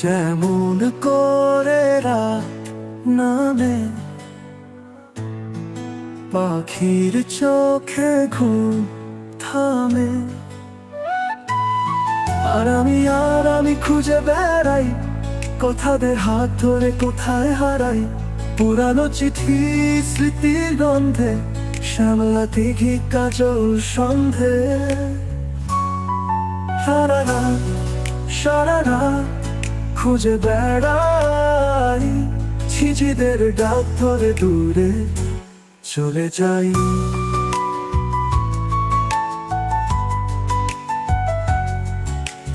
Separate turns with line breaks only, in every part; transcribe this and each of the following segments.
যেমন করে নামে পাখির চোখে ঘুম থামে। আর আমি আর আমি খুঁজে বেড়াই, কথাদের হাত ধরে কোথায় হারাই? পুরানো চিঠি স্মৃতির গন্ধে, শ্যামলা দিঘি কাজল সন্ধে। সারা রাত সারা খুঁজে বেড়াই ছিজিদের ডাক ধরে দূরে চলে যাই।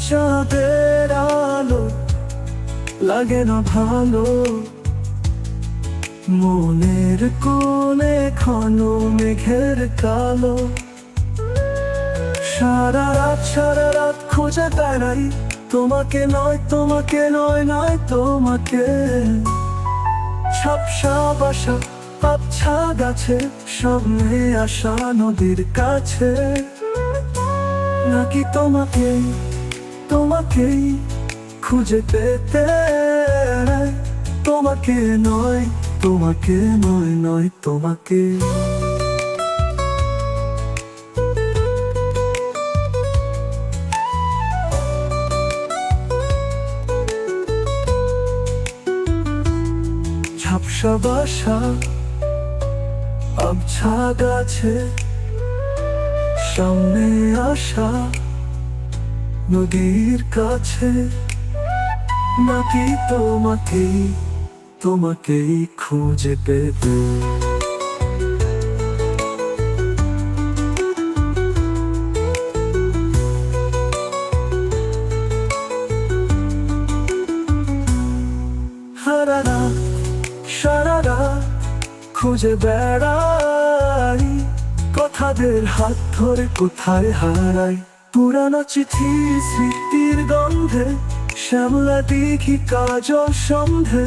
চাঁদের আলো লাগে না ভালো, মনের কোণে ঘন মেঘের কালো। সারা রাত সারা রাত খুঁজে বেড়াই তোমাকে নয় তোমাকে নয় নয়, তোমাকে। ছাপসা বাসা আচ্ছা গাছে সামনে আসা নদীর কাছে। নাকি তোমাকে, তোমাকেই খুঁজে পেতে? তোমাকে নয় তোমাকে নয় নয়, তোমাকে। ঝাপসা বাসা আবছা গাছে সামনে আসা নদীর কাছে। নাকি তোমাকেই তোমাকেই খুঁজে পেতে? রাত খুঁজে বেড়াই। কথাদের হাত ধরে কোথায় হারাই? পুরানো চিঠি স্মৃতির গন্ধে, শ্যামলা দিঘি কাজ সন্ধে।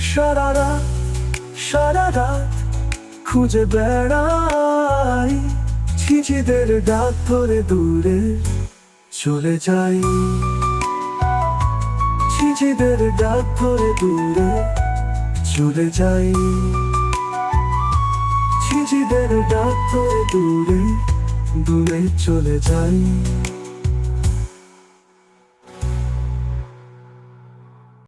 সারা রাত সারা রাত খুঁজে বেড়াই। ছিচিদের ডাক ধরে দূরে চলে যাই। ছিচিদের ডাক ধরে দূরে চলে যাই। ছিচিদের ডাক ধরে দূরে দূরে চলে যাই।